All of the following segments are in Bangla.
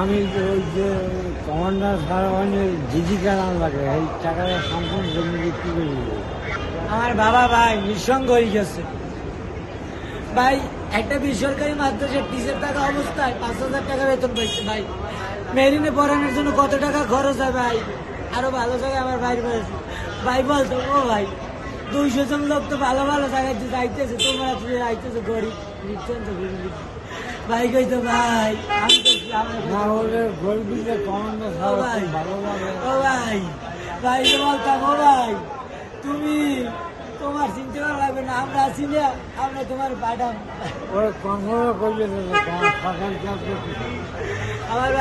আমি ওই যে কমান্ডার সারাবানি দিদি কেনার লাগে? এই টাকাটা সম্পূর্ণ জমি বিক্রি করে আমার বাবা ভাই নিঃসঙ্গ হয়ে গেছে। ভাই, একটা বেসরকারি মাদ্রাসার টিচার থাকা অবস্থায় পাঁচ হাজার টাকা বেতন পাইছে ভাই। মেরিনে পড়ানোর জন্য কত টাকা খরচ হয় ভাই? আরও ভালো জায়গায় আমার ভাই বলেছে ভাই বলতো ও ভাই, দুইশো জন লোক তো ভালো ভালো জায়গায় যাইতেছে, তোমরা তুমি যাইতেছে গরিব নিচ্ছেন তো ভাই কইতো ভাই, আমি তো আমরা না হলে গরিবিতে কমান্ডার ও সারা ভাই। ভালো লাগে। ও ভাই। ভাই বলতাম ও ভাই। তুমি তোমার চিন্তা করা লাগবে না আমরা আছি না আমরা তোমার পাঠাম। ওরা কনফার্ম করলে আমার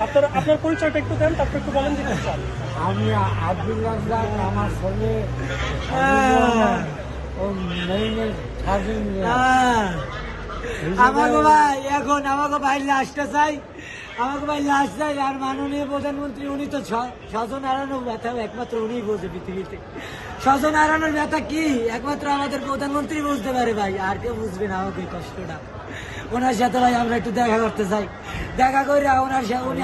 আপনার আপনার পরিচয়টা একটু দেন তারপর একটু বলেন যে আমি আব্দুল রাজ্জাক আমার ছেলে। হ্যাঁ। ও মেইনের হ্যাঁ। আমাকে ভাই এখন আমাকে ভাই লাশটা চাই। আমাকে ভাই লাশ দেয় আর মাননীয় প্রধানমন্ত্রী উনি তো স্বজন হারানোর ব্যথা একমাত্র উনি বোঝে পৃথিবীতে। স্বজন হারানোর ব্যথা কি? একমাত্র আমাদের প্রধানমন্ত্রী বুঝতে পারে ভাই আর কেউ বুঝবে না আমাকে কষ্টটা। ওনার সাথে ভাই আমরা একটু দেখা করতে চাই দেখা করে ওনার সাথে উনি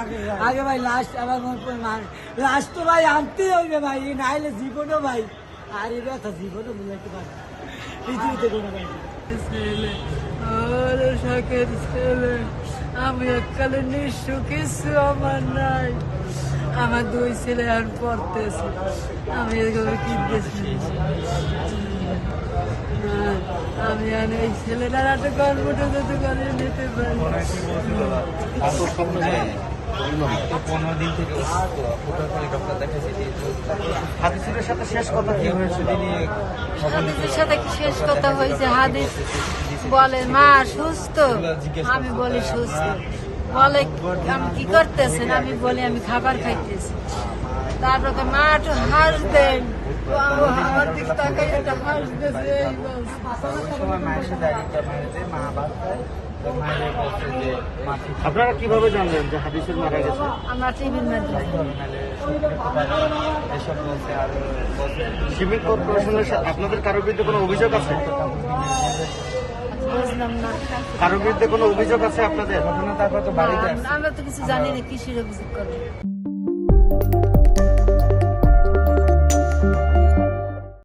আগে। ভাই লাশ আমার লাস্ট তো ভাই আনতে হইবে ভাই নাইলে জীবনও ভাই। আর এই ব্যথা জীবনও বুঝাইতে পারে পৃথিবীতে কোনো ভাই। ছেলে শখের ছেলে আমি এককালে নিঃস্ব কিছু আমার নাই। আমার দুই ছেলে আর পড়তেছে। আমি এগুলো কিনতেছি আমি আর এই ছেলেটার একটা গর্বটা যাতে করে নিতে পারি। পনেরো দিন থেকে ডক্টর সাথে শেষ কথা কি হয়েছে তিনি হাদিসের সাথে কি শেষ কথা হয়েছে হাদিস বলে মা সুস্থ আমি বলি সুস্থ বলে আমি কি করতেছেন আমি বলি আমি খাবার খাইতেছি তারপরে মা একটু হাস দেন হাস দিয়েছে আপনারা কীভাবে জানলেন যে হাদিসের মারা গেছে? আমরা টিভির মাধ্যমে এসব বলছে আর সিভিল কর্পোরেশনের সাথে আপনাদের কারও বিরুদ্ধে কোনো অভিযোগ আছে? কারোর বিরুদ্ধে কোনো অভিযোগ আছে আপনাদের? ঘটনা তারপর তো বাড়িতে আমরা তো কিছু জানি না কিসের অভিযোগ করব?